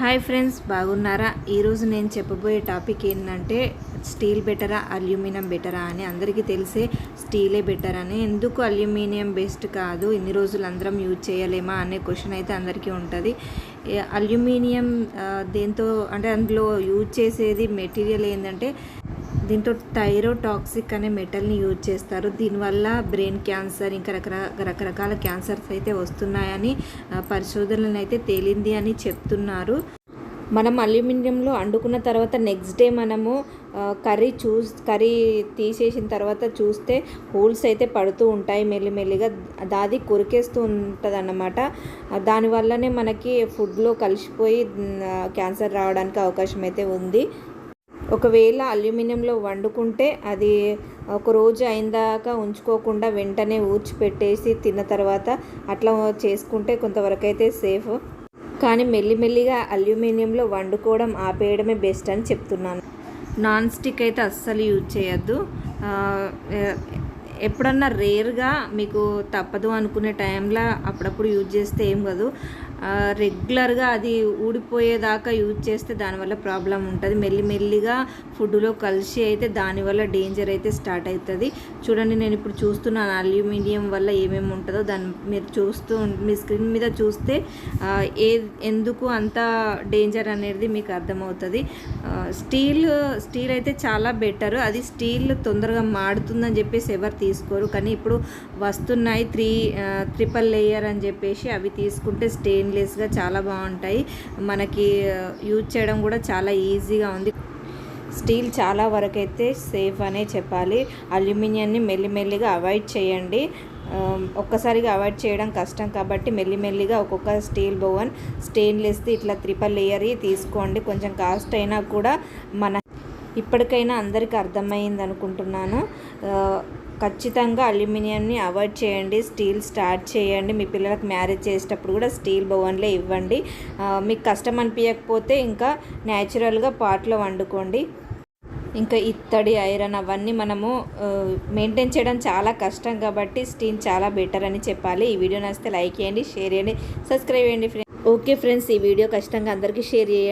Hi friends బాగున్నారా? ఈరోజు నేను చెప్పబోయే టాపిక్ ఏంటంటే స్టీల్ బెటరా అల్యూమినియం బెటరా అని అందరికీ తెలిసే స్టీలే బెటర్ అని. ఎందుకు అల్యూమినియం బెస్ట్ కాదు? ఇన్ని రోజులు అందరం యూజ్ చేయలేమా అనే క్వశ్చన్ అయితే అందరికీ ఉంటుంది. అల్యూమినియం దేంతో అంటే అందులో యూజ్ చేసేది మెటీరియల్ ఏంటంటే దీంతో థైరోటాక్సిక్ అనే మెటల్ని యూజ్ చేస్తారు. దీనివల్ల బ్రెయిన్ క్యాన్సర్ ఇంకా రకర రకరకాల క్యాన్సర్స్ అయితే వస్తున్నాయని పరిశోధనలు అయితే తేలింది అని చెప్తున్నారు. మనం అల్యూమినియంలో వండుకున్న తర్వాత నెక్స్ట్ డే మనము కర్రీ చూస్ కర్రీ తీసేసిన తర్వాత చూస్తే హోల్స్ అయితే పడుతూ ఉంటాయి మెల్లిమెల్లిగా. దాది కొరికేస్తూ ఉంటుంది అన్నమాట దానివల్లనే మనకి ఫుడ్లో కలిసిపోయి క్యాన్సర్ రావడానికి అవకాశం అయితే ఉంది. ఒకవేళ అల్యూమినియంలో వండుకుంటే అది ఒక రోజు అయిందాక ఉంచుకోకుండా వెంటనే ఊడ్చిపెట్టేసి తిన్న తర్వాత అట్లా చేసుకుంటే కొంతవరకు అయితే సేఫ్. కానీ మెల్లిమెల్లిగా అల్యూమినియంలో వండుకోవడం ఆపేయడమే బెస్ట్ అని చెప్తున్నాను. నాన్ స్టిక్ అయితే అస్సలు యూజ్ చేయొద్దు. ఎప్పుడన్నా రేర్గా మీకు తప్పదు అనుకునే టైంలో అప్పుడప్పుడు యూజ్ చేస్తే ఏం కాదు. రెగ్యులర్గా అది ఊడిపోయేదాకా యూజ్ చేస్తే దానివల్ల ప్రాబ్లం ఉంటుంది. మెల్లిమెల్లిగా ఫుడ్లో కలిసి అయితే దానివల్ల డేంజర్ అయితే స్టార్ట్ అవుతుంది చూడండి నేను ఇప్పుడు చూస్తున్నాను అల్యూమినియం వల్ల ఏమేమి ఉంటుందో. దాన్ని మీరు చూస్తూ మీ స్క్రీన్ మీద చూస్తే ఏ ఎందుకు అంత డేంజర్ అనేది మీకు అర్థమవుతుంది. స్టీల్ స్టీల్ అయితే చాలా బెటర్. అది స్టీల్ తొందరగా మాడుతుందని చెప్పేసి ఎవరు తీసుకోరు. కానీ ఇప్పుడు వస్తున్నాయి త్రీ ట్రిపుల్ లేయర్ అని చెప్పేసి అవి తీసుకుంటే స్టెయిన్లెస్గా చాలా బాగుంటాయి. మనకి uh, యూజ్ చేయడం కూడా చాలా ఈజీగా ఉంది. స్టీల్ చాలా వరకు అయితే సేఫ్ అనే చెప్పాలి. అల్యూమినియాన్ని మెల్లిమెల్లిగా అవాయిడ్ చేయండి. Um, ఒక్కసారిగా అవాయిడ్ చేయడం కష్టం కాబట్టి మెల్లిమెల్లిగా ఒక్కొక్క స్టీల్ బోవన్ స్టెయిన్లెస్ది ఇట్లా త్రిపల్ లేయర్ తీసుకోండి. కొంచెం కాస్ట్ అయినా కూడా మన ఇప్పటికైనా అందరికీ అర్థమైంది అనుకుంటున్నాను. Uh, ఖచ్చితంగా అల్యూమినియంని అవాయిడ్ చేయండి స్టీల్ స్టార్ట్ చేయండి మీ పిల్లలకు మ్యారేజ్ చేసేటప్పుడు కూడా స్టీల్ బోవన్లే ఇవ్వండి. మీకు కష్టం అనిపించకపోతే ఇంకా న్యాచురల్గా పాట్లో వండుకోండి. ఇంకా ఇత్తడి ఐరన్ అవన్నీ మనము మెయింటైన్ చేయడం చాలా కష్టం కాబట్టి స్టీల్ చాలా బెటర్ అని చెప్పాలి. ఈ వీడియో నచ్చితే లైక్ చేయండి షేర్ చేయండి సబ్స్క్రైబ్ చేయండి ఫ్రెండ్స్. ఓకే ఫ్రెండ్స్ ఈ వీడియో ఖచ్చితంగా అందరికీ షేర్ చేయండి.